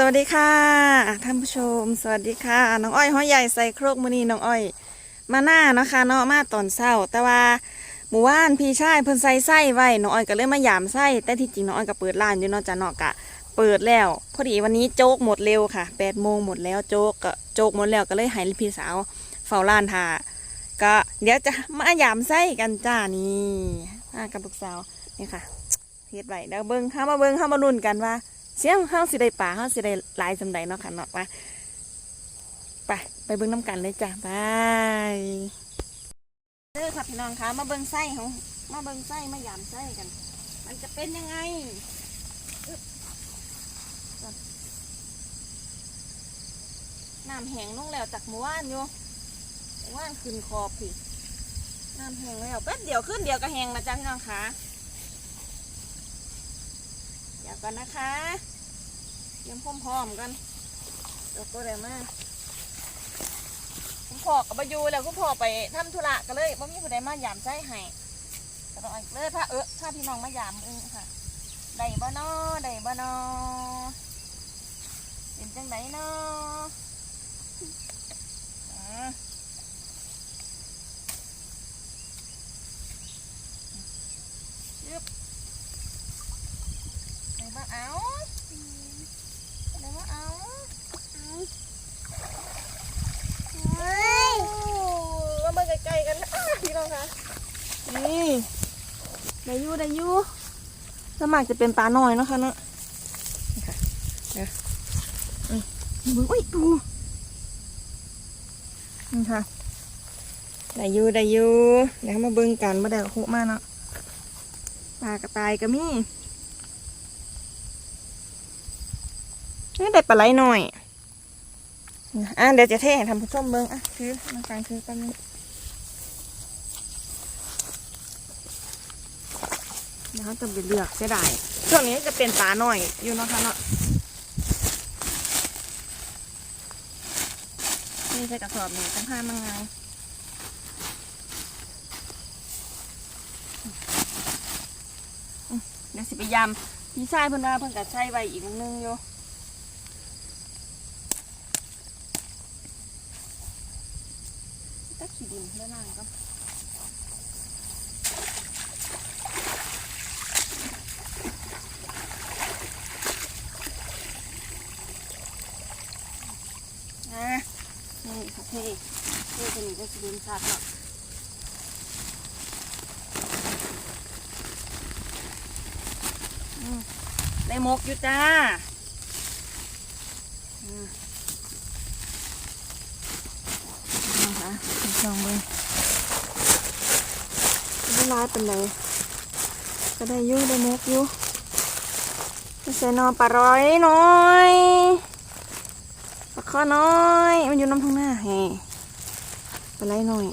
สวัสดีค่ะท่านผู้ชม สวัสดีค่ะ น้องอ้อยห้อยใหญ่ใส่โครกมือนีน้องอ้อย มาหน้าเนาะคะเนาะมาตอนเช้า แต่ว่าหมู่บ้านพี่ชายเพิ่นใส่ไส้ไว้น้องอ้อยก็เลยมายามไส้แต่ที่จริงน้องอ้อยก็เปิดร้านอยู่เนาะจ้ะเนาะกะ เปิดแล้ว พอดีวันนี้โจ๊กหมดเร็วค่ะแปดโมงหมดแล้วโจ๊กก็โจ๊กหมดแล้วก็เลยให้พี่สาวเฝ้าร้านทาก็เดี๋ยวจะมายามไส้กันจ้านี่มากับลูกสาวนี่ค่ะเฮ็ดไว้เดี๋ยวเบิ่งเข้ามาเบิ่งเข้ามาลุ้นกันว่า เสียงเฮาสิได้ป่าเฮาสิได้หลายจำใดเนาะค่ะเนาะว่าไปไปเบิ่งน้ำกันเลยจ้ะไปเด้อค่ะพี่น้องคะมาเบิ่งไส้ของมาเบิ่งไส้มายามไส้กัน มันจะเป็นยังไงน้ำแห้งลงแล้วจากเมื่อวานอยู่เมื่อวานขึ้นขอบพี่น้ำแห้งแล้วแป๊บเดียวขึ้นเดียวก็แห้งนะจ๊ะพี่น้องคะ ดี๋ยวกันนะคะเตรียมพร้อมกันเดี๋ยวก็ได้มาคุณพ่อกับอยูแล้วคุณพ่อไปทำธุระก็เลยบ่มีผู้ใดมายามใจให้ก็ต้องเอาอีกเลยพระเออพาพี่น้องมายามเองค่ะได้บ่นอได้บ่นอเป็นจังไดเนาะอ่ายึบ เอาเดี๋ยวมาเอาเอามาใกล้ๆกันนะพี่น้องคะนี่ได้ยูได้ยูสวมัครจะเป็นปลาหน่อยเนาะคะเนาะนี่ค่ะเดี๋ยวอืมมึงอุ้ยดูนี่ค่ะได้ยูได้ยูเดี๋ยวมาเบิ่งกันมาได้หุมาเนาะปลากระต่ายก็มี นี่ได้ ปลาไหลหน่อยอะเดี๋ยวจะเทให้ทำผู้ชมเบิ้งอะคือน้ำกลางคือกันงเดี๋ยวเขาจะไปเลือกเสียดายช่วงนี้จะเป็นปลาหน่อยอยู่นะคะเนาะนี่ใส่กระสอบนี่ต้องห้ามังไงเดี๋ยวสิไปยำพี่ชายเพิ่นว่าเพิ่นกัดใช้ไว้อีกนึงอยู่ ดินด้านล่งก็นะนี่ค่ะเท่เท่ตัวนี้ก็จะดินชัดเนาะอืมได้หมกอยู่จ้าอืม นะคะลองดูไม่ร้ายเป็นไรก็ได้ยุ่ได้มุกยู่ไม่ใส่นอปลาร้อยน้อยปลาข้อน้อย มันอยู่น้ำทางหน้าแฮ่ปลาไหลน้อย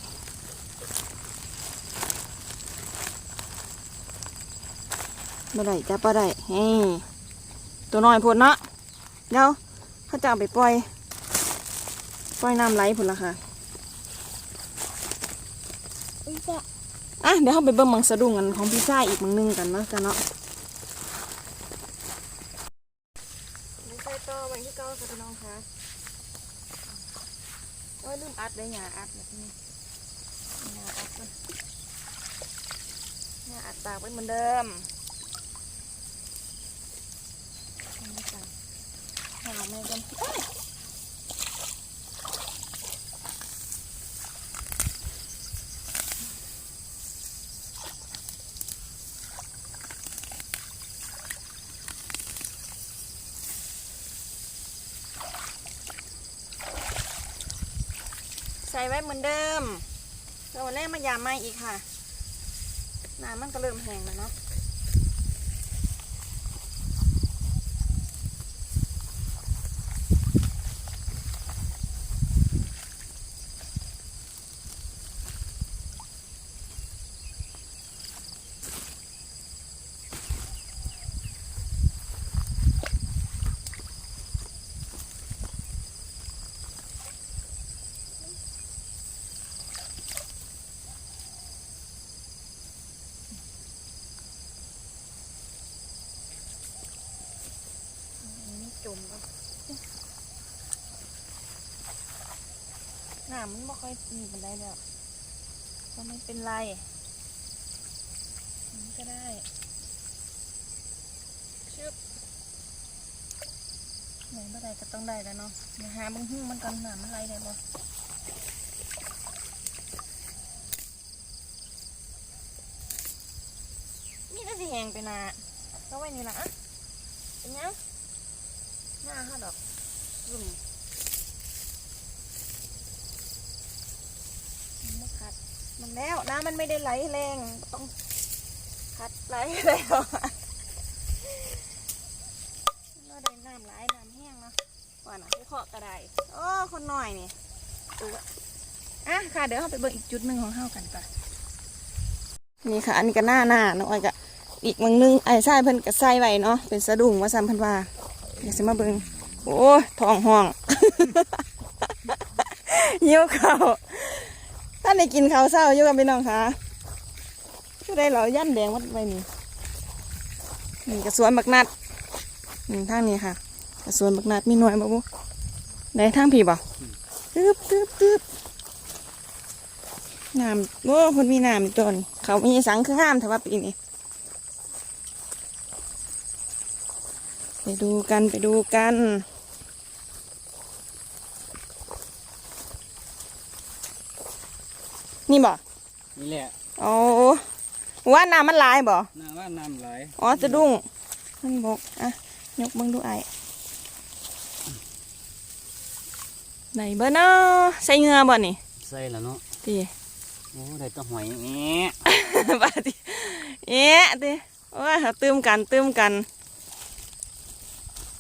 ปลาไหลจ้าปลาไหลเฮ้ตัวน้อยพูดเนาะเดี๋ยวเขาจะเอาไปปล่อย ปล่อยน้ำไหลพุ่นละค่ะ อะเดี๋ยวเราไปเบิ่งมังสะดุ้งกันของพี่ซ่าอีกมังนึงกันเนาะกันเนาะไม่ใช่ต่อวันที่เก้าค่ะพี่น้องคะโอ้ยลืมอัดได้หยาอัดแบบนี้หยาอัดมันหยาอัดปากไว้เหมือนเดิมทำด้วยกันหาไม่กันเอ้ยใส่ ไว้เหมือนเดิมแล้ววันแรกมายามมาอีกค่ะน้ำมันก็เริ่มแห้งแล้วเนาะ จมก็ น้ำมันไม่ค่อยมีบันไดแล้วก็ไม่เป็นไรมันก็ได้ชึบไหนบ่ไดก็ต้องได้แล้วเนาะเดี๋ยวหามึงหุ้งมันก่อนน้ำมันไหลได้บ่นี่ก็สิแหงไปนาก็ไว้นี่ละอะเป็นยังหน้าห้าดอกรุ่ม มันไม่ขัด มันแล้วน้ำมันไม่ได้ไหลแรงต้องขัดไหลแล้วเราได้น้ำไหลน้ำแห้งเนาะว่าน่ะผู้เคาะกระไดโอ้คนหน่อยนี่ดูอะอะค่ะเดี๋ยวเราไปเบิ่งอีกจุดหนึ่งของเฮากันก่อนนี่ค่ะอันนี้ก็หน้าหน้าน้องอ้อยก็อีกมังนึงไอ้ใช่เพิ่นก็ใส่ไว้เนาะเป็นสะดุ้งว่าซ้ำเพิ่นว่าเดี๋ยวสิมาเบิ่งโอ้ยท้องห้องเยี่ยวเข่า ท่านได้กินข้าวเช้าอยู่กันพี่น้องคะผู้ใดเหราย่ำแดงวัดไว้นี่นี่กระสวนบักนัดนี่ทางนี้ค่ะกระสวนบักนัดมีหน่วยบ่บุได้ทางผีบ่ตึ๊บตึ๊บตึ๊บน้ำโอ้คนมีน้ำอีกตัวนี่เขามีสังคืองามแต่ว่าปีนี้ไปดูกันไปดูกัน นี่บ่นี่แหละอ๋อว่าน้ำมันหลายบ่น้ำว่าน้ำไหลอ๋อสะดุ้งมันบกอะยกเบิ่งดูไอ้ไหนเบิ่เนาะใส่เหงือบ่นี่ใส่แล้วเนาะตีโอ้ได้แตัวหอยแอะบ่ติเอ๊ะติโอ้ยเขาตื้มกันตื้มกัน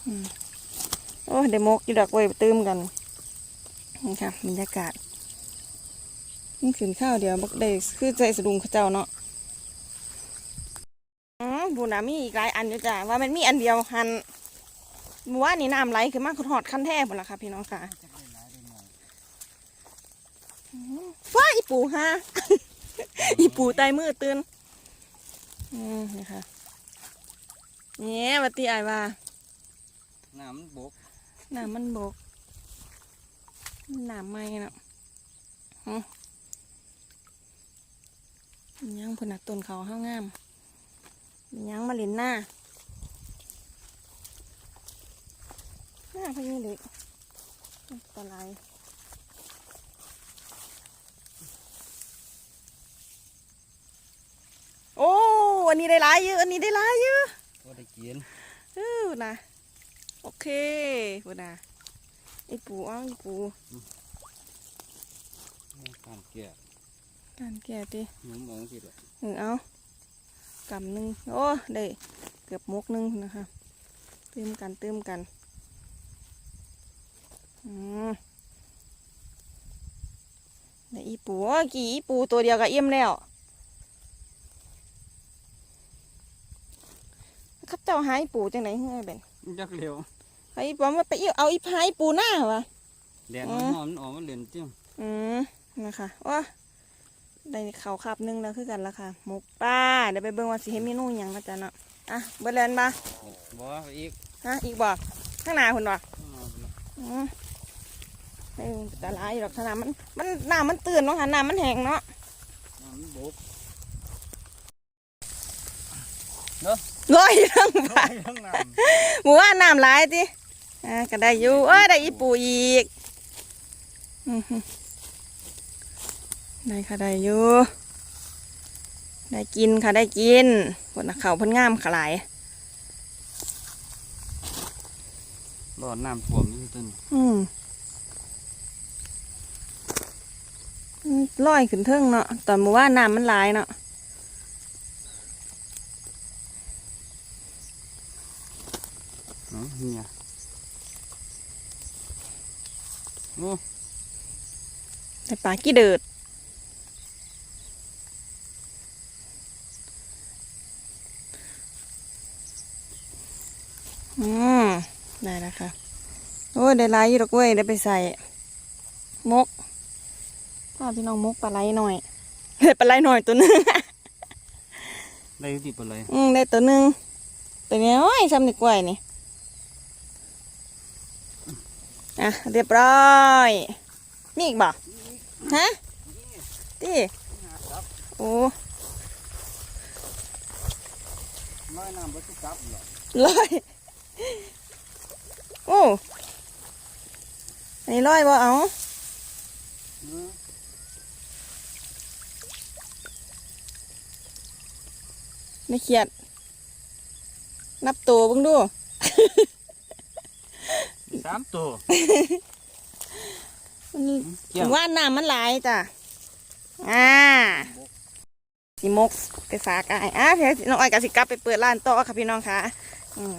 อืมโอ้ยได้มกอยู่ดอกไว้ยตื้มกันนี่ค่ะบรรยากาศ นี่ขึ้นข้าวเดียวบักได้คือใจสะดุ้งเขาเจ้าเนาะอืมบูนามีอีกหลายอันอยู่จ้ะว่ามันมีอันเดียวหันเมื่อว่านนี่น้ำไหลขึ้นมาคือหอดขั้นแท้หมดละค่ะพี่น้องค่ะอืมว้าอีปูฮะอีปูใต้มือตื่นอืมนี่ค่ะเนี่ยวัตีอายว่าน้ำมันบกน้ำมันบกน้ำไม่เนาะอืม ยังเพนนักต้นเขาห้างงามยังมาเล่นหน้าหน้าพญเล็กอันตรายโอ้อันนี้ได้หลายเยอะอันนี้ได้หลายเยอะก็ได้กินเออนะโอเคพูดนะไอปูเอ้าไอปูการเกลี่ย การแก่ดิหนุ่มเองสิเลยเออเอากำหนึ่งโอ้ได้เกือบมกหนึงนะคะเติมกันเติมกันอืมได้อีปูโอ้ยกี่อีปูตัวเดียวก็เอี่ยมแล้วครับเจ้าหาอีปูจังไหนเฮ้ยเบนยักเร็วไอ้ปอมว่าไปเอาเอาอีพายปูหน้าวะแดดอืมันมหอมมันออกมาเหลือนจิ้มอืมนะคะว้า ได้เขาวขับหนึงแล้วคือกันละค่ะหมกปลาเดี๋ยวไปเบิ่งว่าสิเห็นเมนูหยังนะจ๊ะเนาะอะเบิ่งแล้วบ่บ่ไปอีกฮะอีกบ่ข้างหน้าคุณบ่อ้าวอืมไม่แต่หลายอยู่ดอกสนามมันมันน้ำมันตื่นเนาะค่ะน้ำมันแห้งเนาะน้ำมันบกลอยอยู่ทั้งไปบ้านทั้งน้หมู่ว่าน้ำหลายติอ่าก็ได้อยู่เอ้ยได้อีปูอีกอือหือ ได้ค่ะได้อยู่ได้กินค่ะได้กินบนเขาวเพิ่นงามขลายำรอดน้ำท่วมนี่ต้นอืมอืมลอยขึ้นเทิงเนาะตอนเมื่อว่านน้ำมันหลายเนาะเนาะเฮียโอ้แต่ปลากี้เดิดอืม ได้แล้วค่ะโอ้ยได้หลายอยู่ดอกเว้ยได้ไปใส่มกพ่อพี่น้องมกปลาไหลหน่อยได้ปลาไหลหน่อยตัวหนึงได้อยุติไปเลยอืมได้ตัวหนึ่งตัวนี้โอ้ยซ้ำดีกว่านี่อะเรียบร้อยมีอีกบ่ฮะตีโอ้น้อยน้ำบ่ตุกจับหรอกร้อย โอ้อันนี้ร้อยบ่เอาเออไม่เขียด นับตัวเบ้างดูสามตัวมันเกี่ยวว่าน้ำมันไหลายจ้ะ อ่าสีมกไปฝากอายอะเดี๋ยวน้องอ้อยกับสิกลับไปเปิดร้านต่อค่ะพี่น้องค่ะ อืม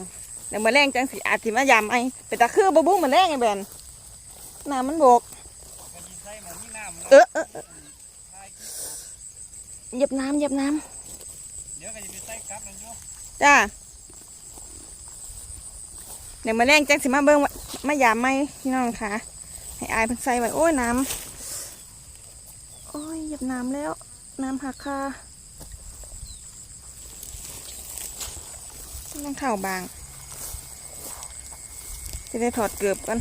เดี๋ยวมาแรงจังสิอาจสิมายามไอ้ไปตะคือบะบุ้งมาแรงไอ้แบนน้ำมันบกใส่หมองนี่น้ำเนาะเออเออเออเหยียบน้ำเหยียบน้เดี๋ยวก็จะไปใส่กลับนั่นอยู่ำจ้าเดี๋ยวมาแรงจังสิมาเบิ้งว่ามายามไหมพี่น้องค่ะให้อายเพิ่นใส่ไว้โอ้ยน้ำโอ้ยเหยียบน้ำแล้ว น้ำหักค่ะต้องเข่าบาง จะได้ถอดเกือบกัน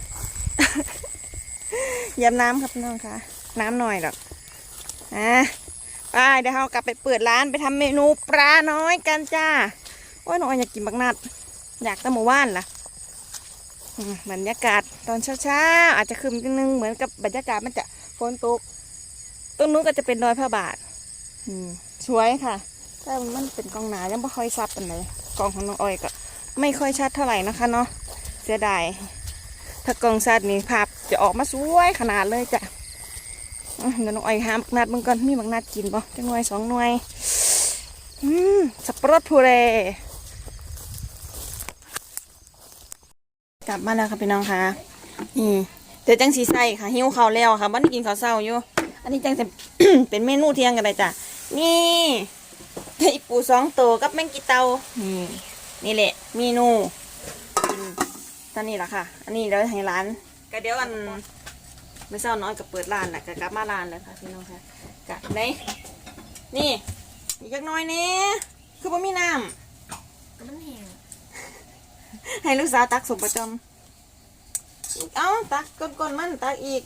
ยียบน้ำครับน้องค่ะน้ำหน่อยดอกอะไปเดี๋ยวเรากลับไปเปิดร้านไปทำเมนูปลาน้อยกันจ้าโอ้ยน้องอยอยากกินบักนัด อยากตั้งหมู่านล่ะบรรยากาศตอนเช้าๆอาจจะคืมนิดนึงเหมือนกับบรรยากาศมันจะฝนตกตรงนู้นก็จะเป็นดอยพระบาทสวยค่ะแต่มันเป็นกองหนายังไม่ค่อยชัดเป็นเลยกองของน้องอ้อยก็ไม่ค่อยชัดเท่าไหร่นะคะเนาะ เสียดายถ้ากล้องชัดนี่ภาพจะออกมาสวยขนาดเลยจ้ะเดี๋ยวน้องออยหาบักนัดมึงก่อนมีบักนัดกินป่ะจังหน่วยสองหน่วยอืมสับปะรดพูเรกลับมาแล้วค่ะพี่น้องค่ะนี่เดี๋ยวจังสีใส่ค่ะหิวข้าวแล้วค่ะบ้านกินข้าวเช้าอยู่อันนี้จังจะเป็นเมนูเที่ยงกันเลยจ้ะนี่ไก่ปูสองตัวกับแมงกีเตานี่นี่แหละเมนู กินตอนนี้แหละค่ะ อันนี้เดี๋ยวให้ร้าน ก็เดี๋ยวอันไม่เช้าน้อยกับเปิดร้านแหละก็กลับมาร้านเลยค่ะพี่น้องค่ะกะไหนนี่อีกจักหน้อยนี่คือบ่มีน้ำก็มันแห้งให้ลูกสาวตักสุกประจำเอาตักก้นๆมันตักอีก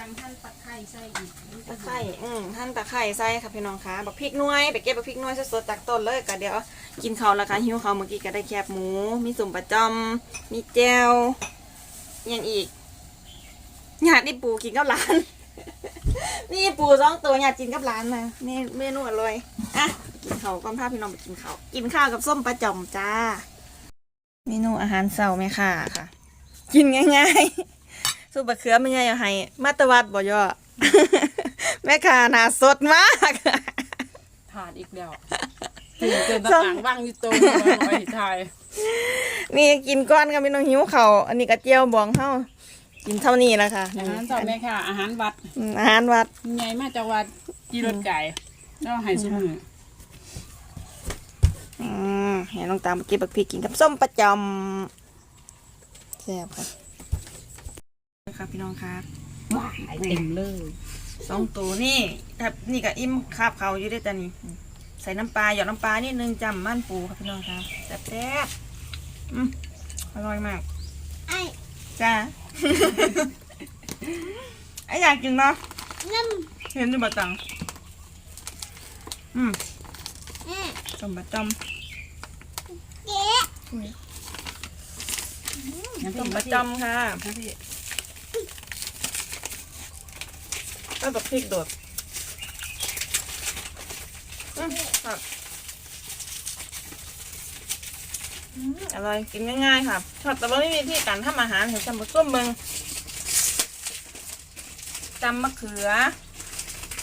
ท่านน้ำตาลท่านตักไข่ใส่อีกตะไคร่อืมท่านตะไคร่ใส่ค่ะพี่น้องคะบักพริกน่วยไปเก็บบักพริกน่วยสดๆจากต้นเลยก็เดี๋ยวกินข้าวแล้วค่ะหิวข้าวเมื่อกี้ก็ได้แคบหมู มีสุ่มประจำมีแจวอิหยังอีกหยาดนี่ปูกินกับหลาน นี่ปูสองตัวหยาดกินกับหลานนะนี่เมนูอร่อยอะกินข้าวก่อนพาพี่น้องไปกินข้าวกินข้าวกับส้มประจอมจ้า เมนูอาหารเช้าไหมค่ะค่ะ กินง่ายๆ สุปบะเขือไม่ใช่ให้มาตวัดบ่ย่อแม่ค้าหน้าสดมากถาดอีกแล้วตื่นเต้นต่างบ้างอยู่ตรงนี้ไว้ทายนี่กินก้อนกันไม่ต้องหิวเขาวอันนี้กระเจียวบองเข้ากินเท่านี้นะคะอาหารสอบแม่ค่ะ อาหารวัดอืมอาหารวัดใหญ่มาจากวัดกีรถไก่แล้วให้สมืออืมเห็นน้องตามมากินบักพริกกินกับส้มประจำแซ่บค่ะ ค่ะพี่น้องครับว้ายเต็มเลยสองตัวนี่แบบนี่กับอิ่มคาบเขาอยู่ด้วยแต่นี่อืมใส่น้ำปลาหยอดน้ำปลานิดนึงจำมันปูค่ะพี่น้องครับแซ่บแซ่บๆอืมอร่อยมากไอ้จ้าไออยากกินเนาะน้เห็นด้วยบะตังอืมำแม่สมบัติจอมเจ๊น้ำสพริมกบัติจอมค่ะน้ำพริก ต้นตะพริกโดดอืมครับอืมอร่อยกินง่ายๆค่ะชอบแต่ว่าไม่มีที่การทำอาหารเห็นจำบะส้มเบิงจำมะเขือ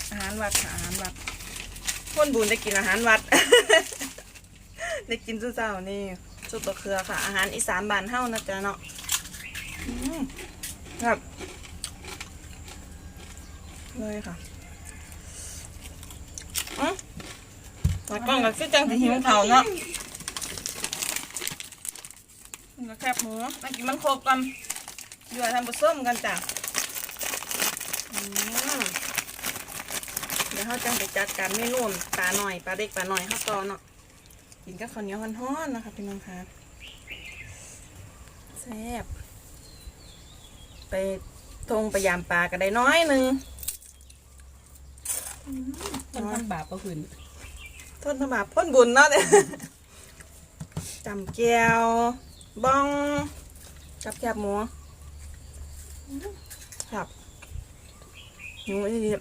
อาหารวัดค่ะอาหารวัดคนบุญได้กินอาหารวัด ได้กินซุเจ้านี่สุดตะเคือค่ะ อาหารอีสานบ้านเฮานะจ๊ะเนาะครับ เลยค่ะอืมตากล้องก็คือจังสิหิวเขาวเนาะนี่ก็แคบหมูมากินมันโคกกันเดี๋ยวทำบุส้มกันจ้ะอืมเดี๋ยวเขาจังไปจัดการเมนูปลาหน่อยปลาเด็กปลาหน่อยเขาต่อเนาะกินกับข้าวเหนียวฮ้อนๆนะคะพี่น้องค่ะแซ่บไปทงไปยามปลาก็ได้น้อยหนึง มันทำบาปก็คืนทนทำบาปพ้นบุญเนาะเนี่ยจำแก้วบ้องจับแคบหมูครับหมูนี่ดิ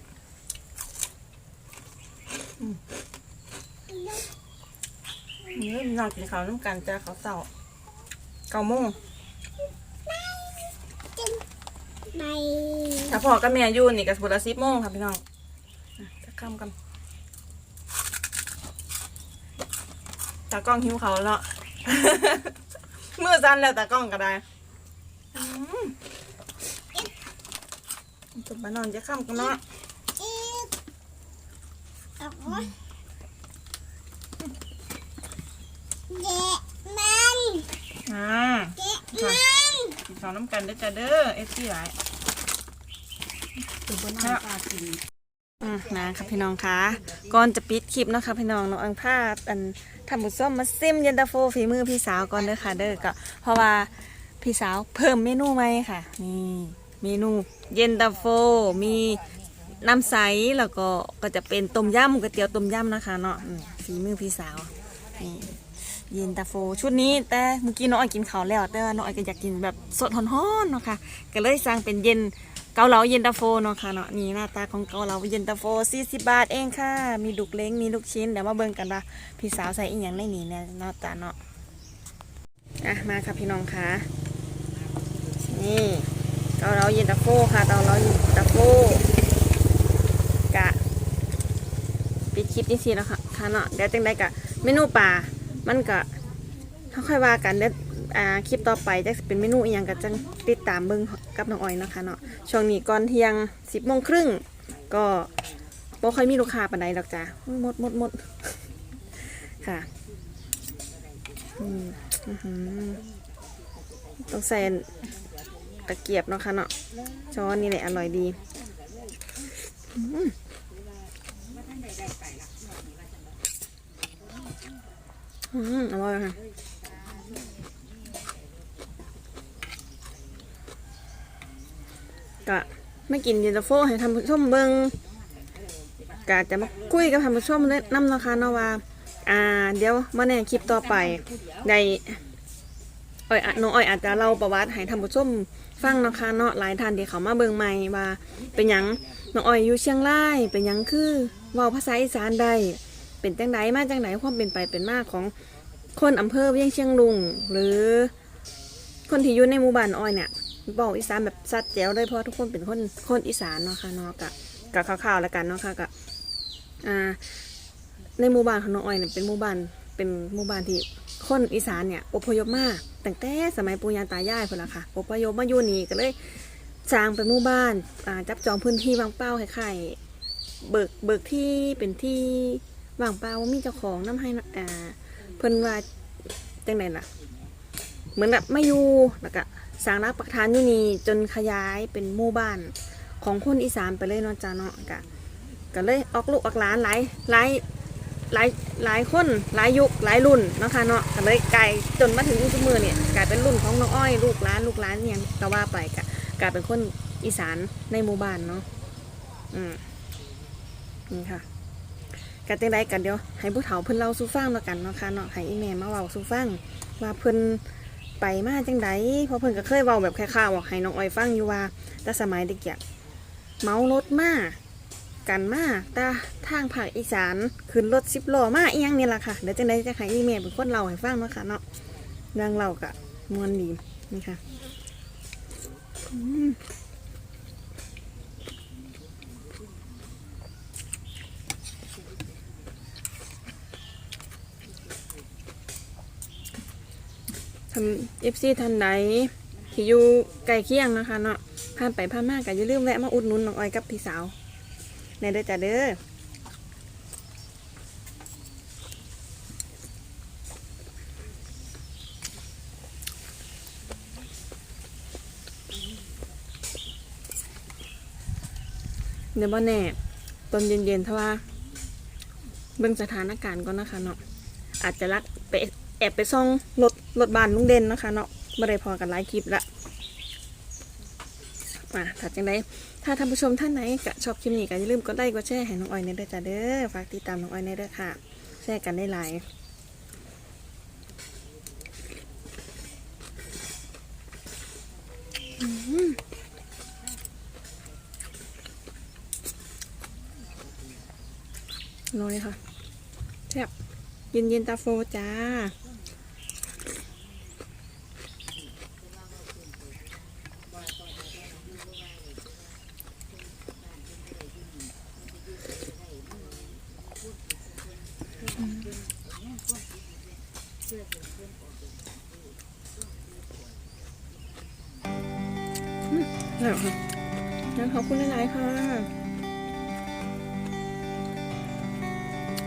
อืมนี่นอนกินข้าวน้ำกันจ้าเขาวเสาเก้าโมงไม่ถ้าพ่อกับแม่อยู่นี่ก็สปุระสิบโมงครับพี่น้อง อะจะค่ำกันตากล้องหิวเขาวแล้วเมื่อสั้นแล้วตากล้องก็ได้อืมจะมานอนจะค่ำกันเนาะอีกเอาไว้เกะมันอ่าเกะมันกินข้าวน้ำกันเด้อจ้าเด้อเอฟซีหลายคือบนน้ำปลากิน อืมนะครับพี่น้องคะก่อนจะปิดคลิปเนาะคะพี่น้องน้องอังพาอันทำบุญส้มมาซิมเย็นตาโฟฝีมือพี่สาวก่อนเด้อค่ะเด้อก็เพราะว่าพี่สาวเพิ่มเมนูใหม่ค่ะนี่เมนูเย็นตาโฟมีน้ำใสแล้วก็ก็จะเป็นต้มยำก๋วยเตี๋ยวต้มยำนะคะเนาะฝีมือพี่สาวนี่เย็นตาโฟชุดนี้แต่เมื่อกี้น้องอ้อยกินข้าวแล้วแต่ว่าน้องอ้อยก็อยากกินแบบสดฮ้อนๆเนาะค่ะก็เลยสั่งเป็นเย็น เกาเหลาเย็นตาโฟเนาะค่ะเนาะนี่หน้าตาของเกาเหลาเย็นตาโฟ 40 บาทเองค่ะ มีดุกเล้งมีลูกชิ้นเดี๋ยวมาเบิ่งกันว่าพี่สาวใส่อีหยังในนี้เนี่ยเนาะจ้าเนาะอะมาค่ะพี่น้องค่ะนี่เกาเหลาเย็นตาโฟค่ะเกาเหลาเย็นตาโฟกะปิดคลิปนี่สิแล้วค่ะค่ะเนาะเดี๋ยวจังได้กะเมนูป่ามันกะค่อยว่ากันเด้อ อ่าคลิปต่อไปจะเป็นเมนูอีหยังก็จังติดตามเบิ่งกับน้องอ้อยเนาะคะเนาะช่วงนี้ก่อนเที่ยงสิบโมงครึ่งก็บ่ค่อยมีลูกค้าปานใดดอกจ้ะหมดหมดหมดค่ะอืมอื้อหือต้องใส่ตะเกียบเนาะค่ะเนาะช้อนนี่แหละอร่อยดีอืมอืมอร่อยค่ะ ก็ไม่กินเย็นตาโฟให้ทำผู้ชมเบิงกะจะมาคุยกับทำผู้ชมเล่นน้ำนะคะนาะว่าอ่า เดี๋ยวมาในคลิปต่อไปได้อ้อยอ้องอ้อยอาจจะเล่าประวัติให้ทำผู้ชมฟังนาะคะเนาะหลายท่านที่เขามาเบิงใหม่ว่าเป็นหยังน้องอ้อยอยู่เชียงรายเป็นหยังคือเว้าภาษาอีสานได้เป็นจังไดมาจังไดความเป็นไปเป็นมาของคนอำเภอเวียงเชียงลุงหรือคนที่อยู่ในหมู่บ้านอ้อยเนี่ย บอกอีสานแบบซัดแจ๋วเลยเพราะทุกคนเป็นคนคนอีสานเนาะค่ะเนาะกะกะข่าวๆแล้วกันเนาะค่ะกะอ่าในหมู่บ้านของน้องอ้อยเนี่ยเป็นหมู่บ้านเป็นหมู่บ้านที่คนอีสานเนี่ยอพยพมาตั้งแต่สมัยปู่ย่าตายายพุ่นละค่ะอพยพมาอยู่นี่ก็เลยสร้างเป็นหมู่บ้านอ่าจับจองพื้นที่วางเป้าไข่เบิกเบิกที่เป็นที่วางเป้ามีเจ้าของน้ำให้อ่าเพิ่นว่าจังไดล่ะ เหมือนแบบไม่อยู่แล้วก็ สร้างรักปักฐานอยู่นี่จนขยายเป็นหมู่บ้านของคนอีสานไปเลยเนาะจ้าเนาะกะก็เลยออกลูกออกหลานหลายหลายหลายหลายคนหลายยุคหลายรุ่นเนาะค่ะเนาะก็เลยกลายจนมาถึงยุคมือเนี่ยกลายเป็นรุ่นของน้องอ้อยลูกหลานลูกหลานเนี่ยก็ว่าไปกะกลายเป็นคนอีสานในหมู่บ้านเนาะอืมนี่ค่ะกันจังไดกันเดี๋ยวให้ผู้เฒ่าเพิ่นเล่าสู่ฟังแล้วกันเนาะค่ะเนาะให้อีแม่มาเว้าสู่ฟังว่าเพิ่น ไปมาจังไดเพราะเพิ่นก็เคยเว้าแบบคร่าวๆบอกให้น้องอ้อยฟังอยู่ว่า แต่สมัยเด็กอยเมารถมากันมาตาทางภาคอีสานขึ้นรถสิบล้อมาอียงนี่ล่ะค่ะเดี๋ยวจังไดจะให้อีเมลเป็นคนเล่าให้ฟังเนาะค่ะเนาะเรื่องเล่ากะมวนดีนี่ค่ะ ทำเอฟซีทันใดที่อยู่ใกล้เคียงนะคะเนาะผ่านไปผ่านมาก็อย่าลืมแวะมาอุดหนุนน้องอ้อยกับพี่สาวในเด้อจ้าเด้อเดี๋ยวบ่แน่ตอนเย็นๆถ้าว่าเบิ่งสถานการณ์ก่อนนะคะเนาะอาจจะลักไป แอบไปซ่องรถรถบ้านลุงเด่นนะคะเนาะไม่ได้พอกันหลายคลิปละอะถ้าจังไดถ้าท่านผู้ชมท่านไหนก็ชอบคลิปนี้ก็อย่าลืมกดไลค์กดแชร์ให้น้องอ้อยในเด้อจ้าเด้อฝากติดตามน้องอ้อยในเด้อค่ะ แชร์กันได้หลายอืมอร่อยค่ะแซ่บเย็นเย็นตาโฟจ้า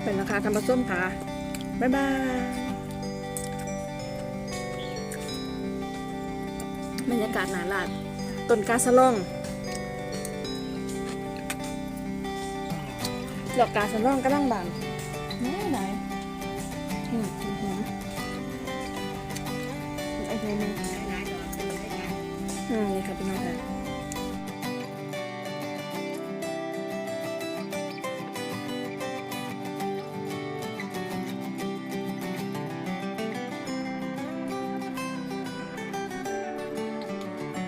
เป็นราคาทำปลาส้มค่ะ บ๊ายบายบรรยากาศหนาลาดต้นกาสะล่องดอกกาสะล่องก็ลังบานไหนไหนอืมหอมไอ้ไงมึงอืมนี่ค่ะพี่น้องค่ะ